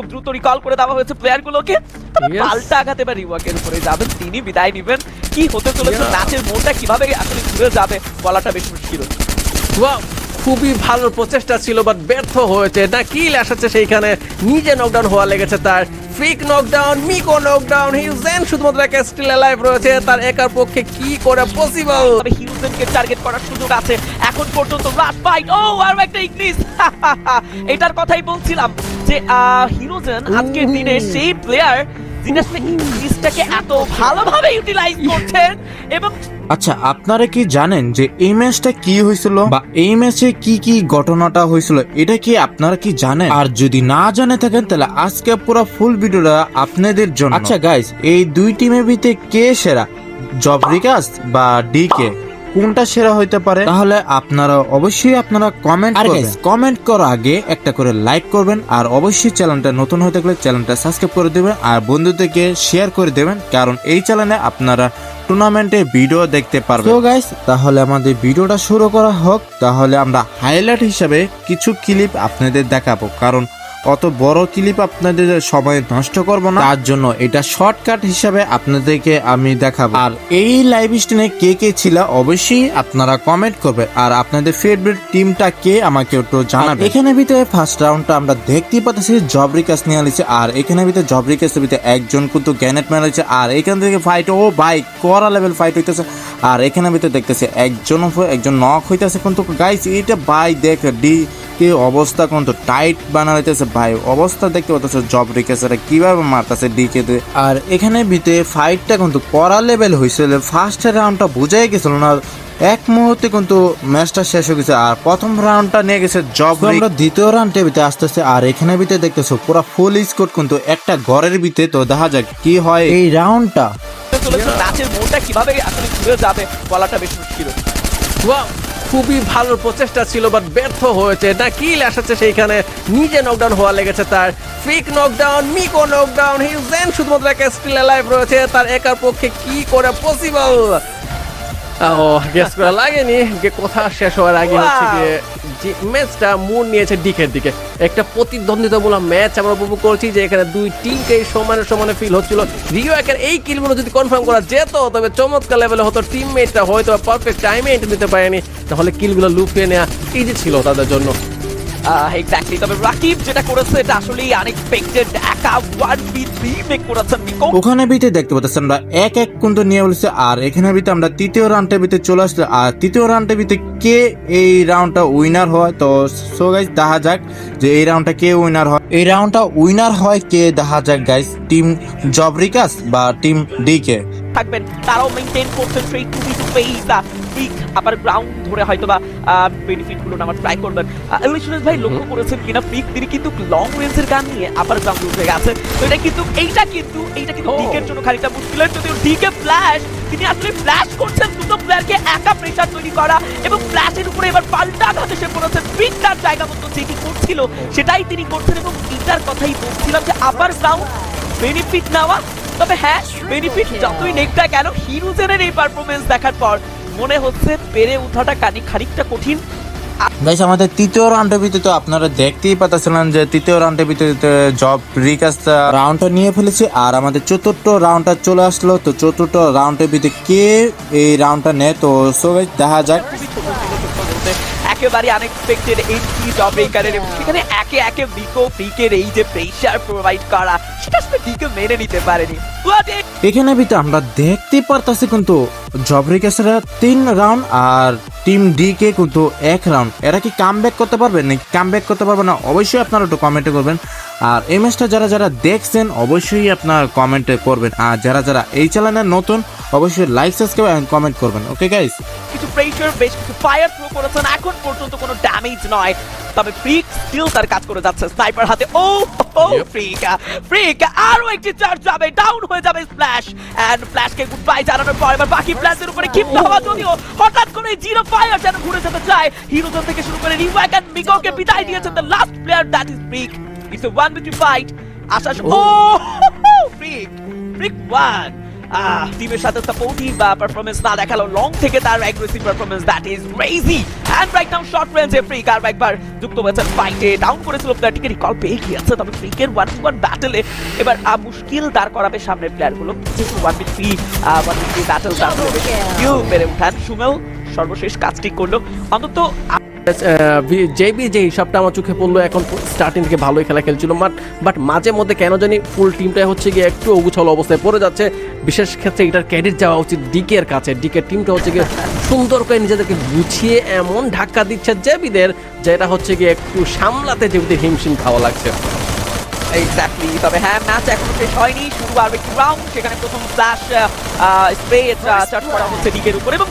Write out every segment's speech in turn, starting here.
খুব দ্রুত রিকল করে দেওয়া হয়েছে প্লেয়ার গুলোকে তবে. পাল্টা আঘাতে বা রিওয়াকের উপরে যাবেন তিনি বিদায় নেবেন। কি হতে চলেছে নাচের ম্যাচের মোড়টা কীভাবে আসলে ঘুরে যাবে বলাটা বেশ মুশকিল। ওয়াও খুবই ভালো প্রচেষ্টা ছিল বাট ব্যর্থ হয়েছে। না কিল এসেছে সেইখানে। নিজে নকডাউন হওয়া লেগেছে তার। ফ্রিক নকডাউন মিকো নকডাউন হিউজেন শুধুমাত্র একটা স্টিল লাইভ রয়েছে। তার একার পক্ষে কি করে পসিবল হিউজেনকে টার্গেট করার সুযোগ আছে। এখন পর্যন্ত রাত ফাইট ও আর একটা ইংলিশ এটার কথাই বলছিলাম যে হিরোজেন আজকের দিনে সেই প্লেয়ার ইংলিশটাকে এত ভালোভাবে ইউটিলাইজ করছেন এবং আচ্ছা আপনারা কি জানেন যে এই ম্যাচটা কি হয়েছিল? বা এই ম্যাচে কি কি ঘটনাটা হয়েছিল? এটা কি আপনারা কি জানেন? আর যদি না জানে থাকেন তাহলে আজকে পুরো ফুল ভিডিওটা আপনাদের জন্য। আচ্ছা গাইস এই দুই টিমের ভিতরে কে সেরা? জবরিকাস বা ডিকে কোনটা সেরা হইতে পারে? তাহলে আপনারা অবশ্যই আপনারা কমেন্ট করবেন। কমেন্ট করার আগে একটা করে লাইক করবেন আর অবশ্যই চ্যানেলটা নতুন হয়ে থাকলে চ্যানেলটা সাবস্ক্রাইব করে দেবেন আর বন্ধুদেরকে শেয়ার করে দেবেন কারণ এই চ্যানেলে আপনারা টুর্নামেন্টে ভিডিও দেখতে পারবেন। তো গাইস তাহলে আমাদের ভিডিওটা শুরু করা হোক। তাহলে আমরা হাইলাইট হিসাবে কিছু ক্লিপ আপনাদের দেখাবো। কারণ অত বড় ক্লিপ আপনাদের সময় নষ্ট করব না। তার জন্য এটা শর্টকাট হিসাবে আপনাদেরকে আমি দেখাবো। আর এই লাইভ স্ট্রিমে কে কে ছিল অবশ্যই আপনারা কমেন্ট করবে। আর আপনাদের ফেভারিট টিমটা কে আমাকে একটু জানাবেন। এখানে ভিতরে ফার্স্ট রাউন্ডটা আমরা দেখতেই পাচ্ছি জবরিকাস নিয়ে আলিছে। আর এখানে ভিতরে জবরিকাসের ভিতরে একজন কিন্তু গ্যানেট মেরেছে আর এখান থেকে ফাইট ও ভাই করা লেভেল ফাইট হইতেছে। আর এখানে ভিতরে দেখতেছে একজন একজন নক হইতেছে। কিন্তু গাইস এটা ভাই দেখ ডি কি অবস্থা কিন্তু টাইট বানা হইতেছে ভাই? অবস্থা দেখতে পাচ্ছ জব রিকেসের কীভাবে মারতেছে ডিকে তে। আর এখানে ভিতরে ফাইটটা কিন্তু করা লেভেল হয়েছিল ফার্স্ট রাউন্ডটা বুঝাই গেছিল না। এক মুহূর্তে কিন্তু ম্যাচটা শেষ হয়ে গেছে আর প্রথম রাউন্ডটা নিয়ে গেছে জব আমরা দ্বিতীয় রাউন্ডে ভিতরে আসতেছে আর এখানে ভিতরে দেখতেছো পুরো ফুল স্কোর কিন্তু একটা ঘরের ভিতরে তো দেখা যাক কি হয়। এই রাউন্ডটা চলেছে ম্যাচের মোড়টা কীভাবে আসলে ঘুরে যাবে বলাটা বেশ মুশকিল। ওয়াও খুবই ভালো প্রচেষ্টা ছিল বাট ব্যর্থ হয়েছে। না কি এসেছে সেইখানে। নিজে নকডাউন হওয়া লেগেছে তার। ফ্রিক নকডাউন মিকো নকডাউন হিউজেন শুধুমাত্র একটা স্টিল লাইভ রয়েছে। তার একার পক্ষে কি করে পসিবল ও গেস করা লাগেনি। যে কথা শেষ হওয়ার আগে হচ্ছে! গিয়ে যে ম্যাচটা মোড় নিয়েছে ডিকের দিকে। একটা প্রতিদ্বন্দ্বিতামূলক ম্যাচ আমরা উপভোগ করছি যে এখানে দুই টিমকেই সমানে সমানে ফিল হচ্ছিল। রিও একের এই কিলগুলো যদি কনফার্ম করা যেত তবে চমৎকার লেভেলে হতো। টিমমেটটা হয়তো পারফেক্ট টাইমে এন্ট্রি নিতে পারেনি। তাহলে কিলগুলো লুফিয়ে নেওয়া ইজি ছিল তাদের জন্য। এক্স্যাক্টলি তবে রাকিব যেটা করেছে, এটা আসলেই আনএক্সপেক্টেড একা ওয়ান বি থ্রি মেক করেছেন মিকো ওখানে ভিতরে দেখতে পাচ্ছি আমরা এক এক কিন্তু নিয়ে বলেছে, আর এখানে ভিতরে আমরা তৃতীয় রাউন্ডের ভিতরে চলে আসলে, আর তৃতীয় রাউন্ডের ভিতরে কে এই রাউন্ডটা উইনার হয়? তো সো গাইজ দেখা যাক যে এই রাউন্ডটা কে উইনার হয়। এই রাউন্ডটা উইনার হয় কে? দেখা যাক গাইজ টিম জবরিকাস বা টিম ডিকে থাকবেন। তারাও মেনটেন করছেন সেই টু বি টু পেইস ঠিক আবার গ্রাউন্ড ধরে হয়তো বা বেনিফিটগুলো নেওয়ার ট্রাই করবেন। ইলিশনাস ভাই লক্ষ্য করেছেন কিনা? পিক তিনি কিন্তু লং রেঞ্জের গান নিয়ে আবার গ্রাউন্ড উঠে গেছে। তো এটা কিন্তু এইটা কিন্তু এইটা কিন্তু. ডিকের জন্য খানিকটা মুশকিলের যদিও ডিকে ফ্ল্যাশ তিনি আসলে ফ্ল্যাশ করছেন দুটো প্লেয়ারকে একা প্রেসার তৈরি করা এবং ফ্ল্যাশের উপরে এবার পাল্টা আঘাত এসে পড়েছেন পিক তার জায়গা মতো যেটি করছিল সেটাই তিনি করছেন এবং এটার কথাই বলছিলাম যে আবার গ্রাউন্ড বেনিফিট নেওয়া তবে হ্যাঁ বেনিফিট যতই নেক না কেন হিরোজেনের এই পারফরমেন্স দেখার পর মনে হচ্ছে পেরে ওঠাটা কানি খানিকটা কঠিন। গাইস আমাদের তৃতীয় রাউন্ডের ভিতরে তো আপনারা দেখতেই পাচ্ছিলেন যে তৃতীয় রাউন্ডের ভিতরে জব রিকাস রাউন্ডটা নিয়ে ফেলেছে আর আমাদের চতুর্থ রাউন্ডটা চলে আসলো। তো চতুর্থ রাউন্ডের ভিতরে কে এই রাউন্ডটা নেয়? তো সো গাইস দেখা যাক। একেবারে আনএক্সপেক্টেড এন্ট্রি জব ব্রেকারের এবং সেখানে একে একে বিকো ফ্রিকের এই যে প্রেশার প্রোভাইড করা সেটা আসলে ডিকে মেনে নিতে পারেনি। এখানে ভিতরে আমরা দেখতে পারতাছি কিন্তু জবরিকাসেরা তিন রাউন্ড আর টিম ডি কে কিন্তু এক রাউন্ড এরা কি কাম করতে পারবে নাকি কাম করতে পারবে না? অবশ্যই আপনারা একটু কমেন্টে করবেন আর এই ম্যাচটা যারা যারা দেখছেন অবশ্যই আপনার কমেন্টে করবেন আর যারা যারা এই চ্যানেলে নতুন অবশ্যই লাইক সাবস্ক্রাইব এন্ড কমেন্ট করবেন। ওকে গাইস কিছু প্রেশার বেশ কিছু ফায়ার থ্রো করেছেন। এখন পর্যন্ত কোনো ড্যামেজ নয়। তবে ফ্রিক স্টিল তার কাজ করে যাচ্ছে। স্নাইপার হাতে ও ও ফ্রিক ফ্রিক আরও একটি চার্জ যাবে। ডাউন হয়ে যাবে স্প্ল্যাশ এন্ড ফ্ল্যাশকে গুড বাই জানানোর পর এবার বাকি প্ল্যানের উপরে ক্ষিপ্ত হওয়া যদিও হঠাৎ করে জিরো ফায়ার যেন ঘুরে যেতে চায়। হিরোজন থেকে শুরু করে রিওয়াক এন্ড মিকোকে বিদায় দিয়েছেন the last player that is Freak it's a one between fight আশা ও ফ্রিক ফ্রিক ওয়ান টিমের সাথে সাপোর্টিভ পারফরমেন্স না দেখাল লং থেকে তার aggressive performance that is crazy and right now short রেঞ্জে ফ্রিক আর একবার যুক্ত হয়েছে ফাইটে ডাউন করেছিল প্লেয়ারটিকে রিকল পেয়ে গিয়েছে তবে ফ্রিকের ওয়ান ওয়ান ব্যাটেলে এবার আহ, মুশকিল দাঁড় করাবে সামনের প্লেয়ারগুলো যেহেতু one v three one v three battle তারপরে কেউ উঠান সুমেল সর্বশেষ কাজটি করল অন্তত জেবি যে হিসাবটা আমার চোখে পড়ল এখন স্টার্টিং থেকে ভালোই খেলা খেলছিল। বাট বাট মাঝে মধ্যে কেন জানি ফুল টিমটাই হচ্ছে গিয়ে একটু অগুছল অবস্থায় পড়ে যাচ্ছে। বিশেষ ক্ষেত্রে এটার ক্রেডিট যাওয়া উচিত ডিকের কাছে। ডিকের টিমটা হচ্ছে গিয়ে সুন্দর করে নিজেদেরকে গুছিয়ে এমন ধাক্কা দিচ্ছে জেবিদের যেটা হচ্ছে গিয়ে একটু সামলাতে জেবিদের হিমশিম খাওয়া লাগছে। এক্স্যাক্টলি তবে হ্যাঁ ম্যাচ এখনও শেষ হয়নি। শুরু আর একটি রাউন্ড সেখানে প্রথম ফ্ল্যাশ স্প্রে চার্জ করা হচ্ছে দিকের উপর। এবং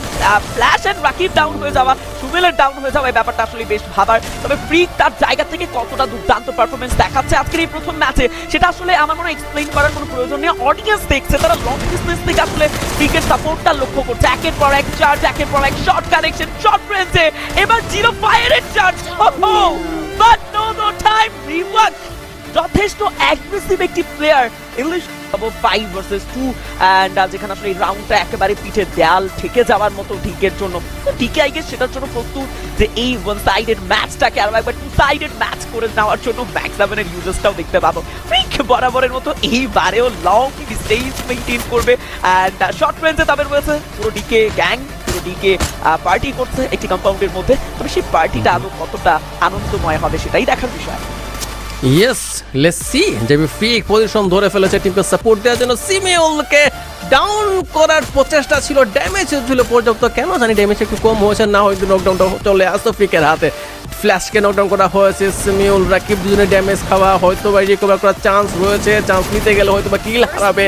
ফ্ল্যাশ এন্ড রাকিব ডাউন হয়ে যাওয়া সুমেলের ডাউন হয়ে যাওয়া ব্যাপারটা আসলে বেশ ভাবার। তবে ফ্রিক তার জায়গা থেকে কতটা দুর্দান্ত পারফরমেন্স দেখাচ্ছে আজকের এই প্রথম ম্যাচে সেটা আসলে আমার মনে এক্সপ্লেইন করার কোনো প্রয়োজন নেই। অডিয়েন্স দেখছে, তারা লং ডিস্টেন্স থেকে আসলে ফ্রিকের সাপোর্টটা লক্ষ্য করছে। একের পর এক চার্জ একের পর এক শর্ট কানেকশন শর্ট রেঞ্জে এবার জিরো ফায়ারের charge but no no time rework যথেষ্ট অ্যাগ্রেসিভ একটি player English five versus two and যেখানে আসলে এই রাউন্ডটা একেবারে পিঠে দেয়াল ঠেকে যাওয়ার মতো ঢিকের জন্য। ঢিকে আই গেস সেটার জন্য প্রস্তুত যে এই ওয়ান সাইডেড ম্যাচটাকে আরও একবার টু সাইডেড ম্যাচ করে নেওয়ার জন্য ব্যাক সেভেনের ইউজার্সটাও দেখতে পাবো। ফ্রিক বরাবরের মতো এইবারেও লং ডিস্টেন্স মেনটেন করবে অ্যান্ড শর্ট রেঞ্জে তাদের রয়েছে। পুরো ডিকে গ্যাং ডিকে পার্টি করছে একটি কম্পাউন্ডের মধ্যে। তবে সেই পার্টিটা আদৌ কতটা আনন্দময় হবে সেটাই দেখার বিষয়। Yes let's see JB Freak position ধরে ফেলেছে টিমকে সাপোর্ট দেওয়ার জন্য। সিমিউলকে ডাউন করার প্রচেষ্টা ছিল ড্যামেজ ছিল পর্যাপ্ত। কেন জানি ড্যামেজ একটু কম হয়েছে, না হয়তো নকডাউনটা চলে আসতো ফ্রিকের হাতে। ফ্ল্যাশকে নকডাউন করা হয়েছে সিমিউল রাকিব দুজনে ড্যামেজ খাওয়া হয়তো বা রিকভার করার চান্স রয়েছে চান্স নিতে গেলে হয়তো বা কিল হারাবে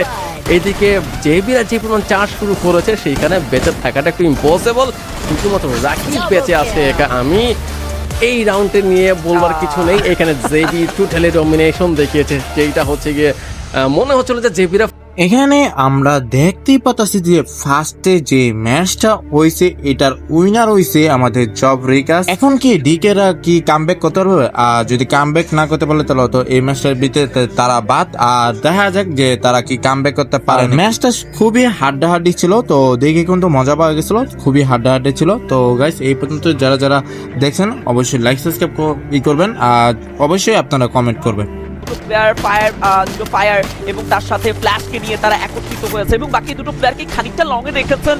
এইদিকে জেবিরা যে পরিমাণ চার্জ শুরু করেছে, সেইখানে বেঁচে থাকাটা একটু ইম্পসিবল শুধুমাত্র রাকিব বেঁচে আছে আমি এই রাউন্ডে নিয়ে বলবার কিছু নেই। এখানে জেবি টোটালি ডমিনেশন দেখিয়েছে যেটা হচ্ছে গিয়ে আহ, মনে হচ্ছিল যে জেবিরা এখানে আমরা দেখতেই পাতাছি যে ফার্স্টে যে ম্যাচটা হয়েছে এটার উইনার হয়েছে আমাদের জব রিকাস। এখন কি ডিকেরা কি কামব্যাক করতে পারবে? আর যদি কামব্যাক না করতে পারলে তাহলে তো এই ম্যাচটার ভিতরে তারা বাদ। আর দেখা যাক যে তারা কি কামব্যাক করতে পারে। ম্যাচটা খুবই হাড্ডাহাড্ডি ছিল তো দেখে কিন্তু মজা পাওয়া গেছিল খুবই হাড্ডাহাড্ডি ছিল। তো গাইস এই পর্যন্ত যারা যারা দেখছেন অবশ্যই লাইক সাবস্ক্রাইব ই করবেন। আর অবশ্যই আপনারা কমেন্ট করবেন। দুটো প্লেয়ার ফায়ার দুটো ফায়ার এবং তার সাথে ফ্ল্যাশকে নিয়ে তারা একত্রিত হয়েছে এবং বাকি দুটো প্লেয়ারকে খানিকটা লং এ রেখেছেন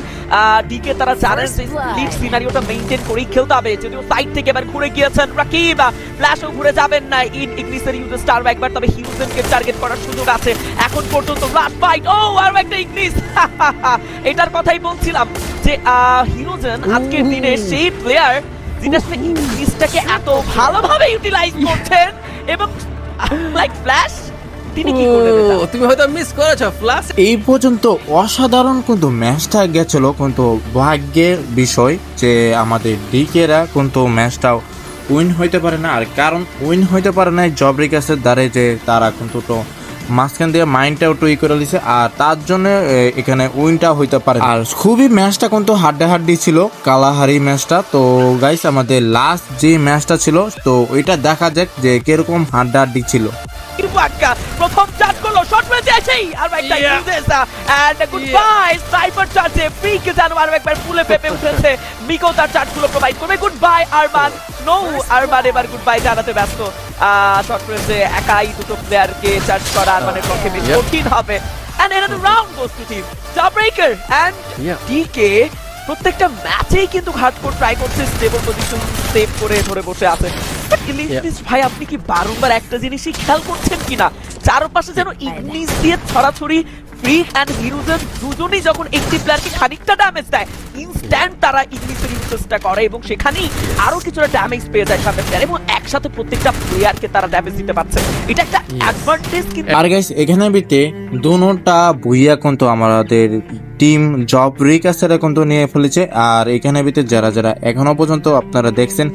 ডিকে তারা জানেন লিড সিনারিওটা মেইনটেইন করেই খেলতে হবে। যদিও সাইড থেকে এবার ঘুরে গিয়েছেন রাকিব ফ্ল্যাশও ঘুরে যাবেন না। ইন ইংলিশের ইউজে স্টার একবার তবে হিউজেনকে টার্গেট করার সুযোগ আছে। এখন পর্যন্ত লাস্ট ফাইট ও আর একটা ইংলিশ এটার কথাই বলছিলাম যে হিরোজেন আজকের দিনে সেই প্লেয়ার যিনি আসলে ইংলিশটাকে এত ভালোভাবে ইউটিলাইজ করছেন এবং লাইক ফ্ল্যাশ তিনি কি করলেন তুমি হয়তো মিস করেছ ফ্ল্যাশ এই পর্যন্ত অসাধারণ কিন্তু ম্যাচটা গেছিল কিন্তু ভাগ্যের বিষয় যে আমাদের ডিকেরা কিন্তু ম্যাচটাও উইন হইতে পারে না। আর কারণ উইন হইতে পারে না জব রিকাসের দ্বারে যে তারা কিন্তু তো মাঝখান দিয়ে মাইন্ডটা একটু ই করে দিছে আর তার জন্য এখানে উইনটা হইতে পারে আর খুবই ম্যাচটা কিন্তু হাড্ডাহাড্ডি ছিল, কালাহারি ম্যাচটা। তো গাইস আমাদের লাস্ট যে ম্যাচটা ছিল, তো ওইটা দেখা যাক যে কীরকম হাড্ডাহাড্ডি ছিল। প্রথম চার্জ করল শর্ট রেঞ্জে এসেই আর একটা uses and good bye sniper চার্জে ফ্রিক জানো আর একবার ফুলে পেপে উঠেছে। মিকো তার চার্জগুলো প্রোভাইড করবে। Good bye Arman no Arman এবার গুড বাই জানাতে ব্যস্ত। শর্ট রেঞ্জে একাই দুটো প্লেয়ারকে চার্জ করা আরমানের পক্ষে বেশ কঠিন হবে। And another round goes to team Jawbreaker and Yeah. DK প্রত্যেকটা ম্যাচেই কিন্তু হার্ডকোর ট্রাই করছে স্টেবল পজিশন সেভ করে ধরে বসে আছে। ইলিশ ভাই আপনি কি বারংবার একটা জিনিসই খেয়াল করছেন কিনা? চারপাশে যেন ইংলিশ দিয়ে ছড়াছড়ি ফ্রিক অ্যান্ড হিরোজেন দুজনেই যখন একটি প্লেয়ারকে খানিকটা ড্যামেজ দেয় ইনস্ট্যান্ট তারা ইংলিশের ইউজেসটা করে এবং সেখানেই আরও কিছুটা ড্যামেজ পেয়ে যায় সামনে প্লেয়ার এবং একসাথে প্রত্যেকটা প্লেয়ারকে তারা ড্যামেজ দিতে পারছে। এটা একটা অ্যাডভান্টেজ কিন্তু। আর গাইস এখানে বিতে দুটা বুইয়া কিন্তু আমাদের টিম জব রিকাসেরা কিন্তু নিয়ে ফেলেছে। আর এখানে ভিতরে যারা যারা এখনও পর্যন্ত আপনারা দেখছেন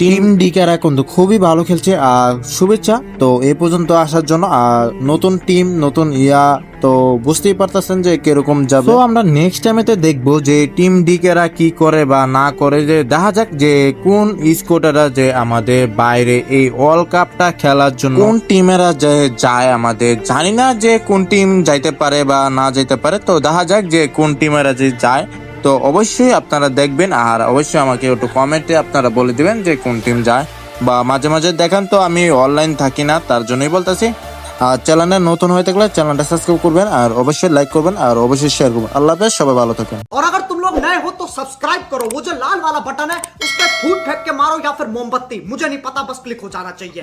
টিম ডিকারা কিন্তু খুবই ভালো খেলছে। আর শুভেচ্ছা তো এই পর্যন্ত আসার জন্য। আর নতুন টিম নতুন ইয়া তো বুঝতেই পারতেছেন যে কীরকম যাবে। তো আমরা নেক্সট টাইমেতে দেখব যে টিম ডিকেরা কি করে বা না করে। যে দেখা যাক যে কোন স্কোটাররা যে আমাদের বাইরে এই ওয়ার্ল্ড কাপটা খেলার জন্য কোন টিমেরা যে যায় আমাদের। জানি না যে কোন টিম যাইতে পারে বা না যাইতে পারে। তো দেখা যাক যে কোন টিমেরা যে যায় তো অবশ্যই আপনারা দেখবেন আর অবশ্যই আমাকে একটু কমেন্টে আপনারা বলে দিবেন যে কোন টিম যায় বা মাঝে মাঝে দেখেন তো আমি অনলাইন থাকি না তার জন্যই বলতেছি আর চ্যানেলে নতুন হয়ে থাকলে চ্যানেলটা সাবস্ক্রাইব করবেন আর অবশ্যই লাইক করবেন আর অবশ্যই শেয়ার করবেন আল্লাহ হাফেজ সবাই ভালো থাকেন और अगर तुम लोग नए हो तो सब्सक्राइब करो वो जो लाल वाला बटन है उस पर फूट फेंक के मारो या फिर मोमबत्ती मुझे नहीं पता बस क्लिक हो जाना चाहिए